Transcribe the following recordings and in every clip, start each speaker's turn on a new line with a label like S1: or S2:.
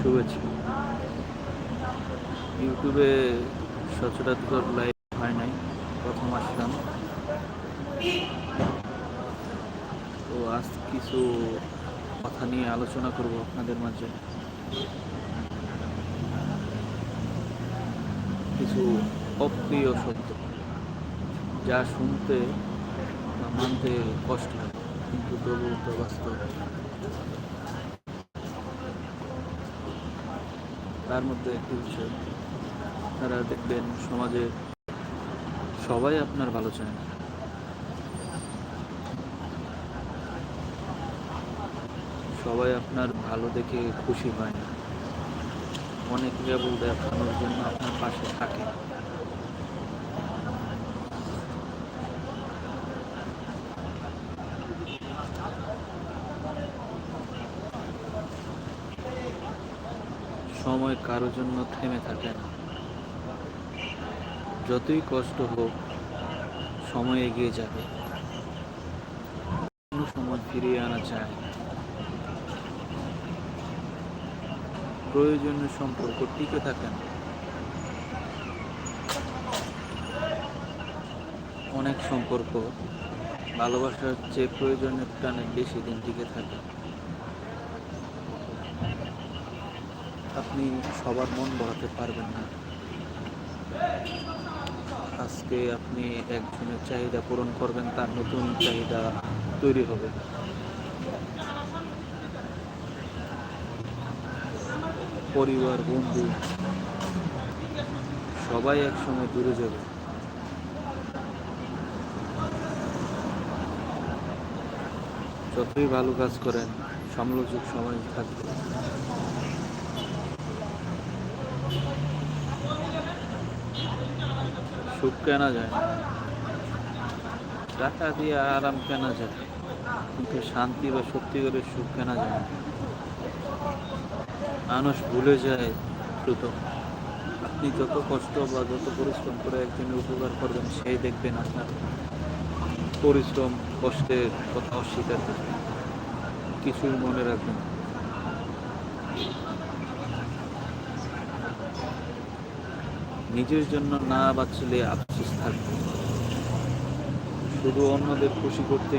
S1: শুভেচ্ছা। ইউটিউবে সচরাচর লাইভ হয় নাই, প্রথম আসলাম। তো আজ কিছু কথা নিয়ে আলোচনা করব আপনাদের মাঝে। কিছু অপ্রিয় শব্দ যা শুনতে মানতে কষ্ট কিন্তু তবু বাস্তব। তার মধ্যে একটি হচ্ছে আপনারা দেখবেন সমাজে সবাই আপনার ভালো চায় না। সবাই আপনার ভালো দেখে খুশি হয় না। অনেক কেবল দেখানোর জন্য আপনার পাশে থাকে। সময় কারও জন্য থেমে থাকে না। যতই কষ্ট হোক, সময় এগিয়ে যাবে। কোনো সময় ফিরিয়ে আনা না। প্রয়োজনীয় সম্পর্ক টিকে থাকে না। অনেক সম্পর্ক ভালোবাসার চেয়ে প্রয়োজনের টানে বেশি দিন টিকে থাকে। আপনি সবার মন বলাতে পারবেন না। আজকে আপনি একজনের চাহিদা পূরণ করবেন, তার নতুন চাহিদা তৈরি হবে। পরিবার, বন্ধু, সবাই একসঙ্গে দূরে যাবে। যতই ভালো কাজ করেন, সমালোচক সময় থাকবে। সুখ কেনা যায়। না টাকা দিয়ে আরাম কেনা যায়? কিন্তু শান্তি বা সত্যিকারের সুখ কেনা যায়। না মানুষ ভুলে যায় দ্রুত। আপনি যত কষ্ট বা যত পরিশ্রম করে একজনের উপকার করবেন, সেই দেখবেন আপনার পরিশ্রম, কষ্টের কথা অস্বীকার করবেন। কিছুই মনে রাখবেন নিজের জন্য না বাঁচলে আফসোস থাকবে। শুধু অন্যদের খুশি করতে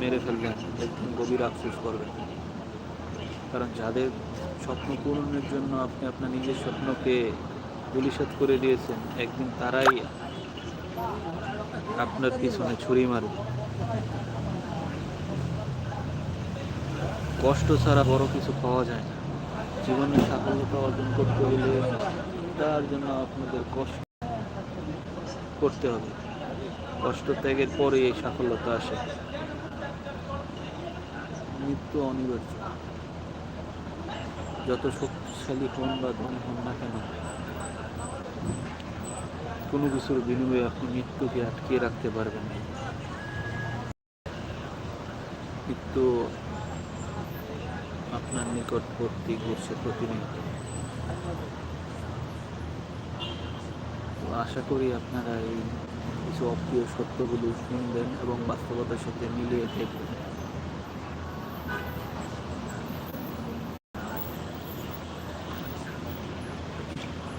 S1: মেরে ফেলবেন একদিন গভীর আফসোস করবেন। কারণ যাদের স্বপ্ন পূরণের জন্য আপনি আপনার নিজের স্বপ্নকে গুলিসাত করে দিয়েছেন, একদিন তারাই আপনার পিছনে ছুরি মারবে কষ্ট ছাড়া বড় কিছু পাওয়া যায় না। জীবনে সাফল্যতা অর্জন করতে হলে তার জন্য আপনাদের কষ্ট করতে হবে। কষ্ট ত্যাগের পরে এই সাফল্যতা আসে। মৃত্যু অনিবার্য। যত শক্তিশালী হন বা ধন হন না কেন, কোনো কিছুর বিনিময়ে আপনি মৃত্যুকে আটকিয়ে রাখতে পারবেন না। মৃত্যু আপনার নিকটবর্তী ঘুরছে প্রতিনিয়ত আশা করি আপনারা এই কিছু অপ্রিয় সত্যগুলো শুনবেন এবং বাস্তবতার সাথে মিলিয়ে দেখবেন।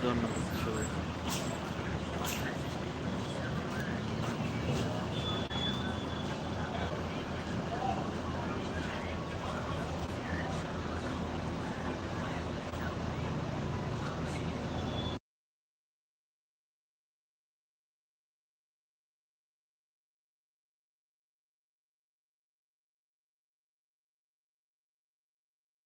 S1: ধন্যবাদ।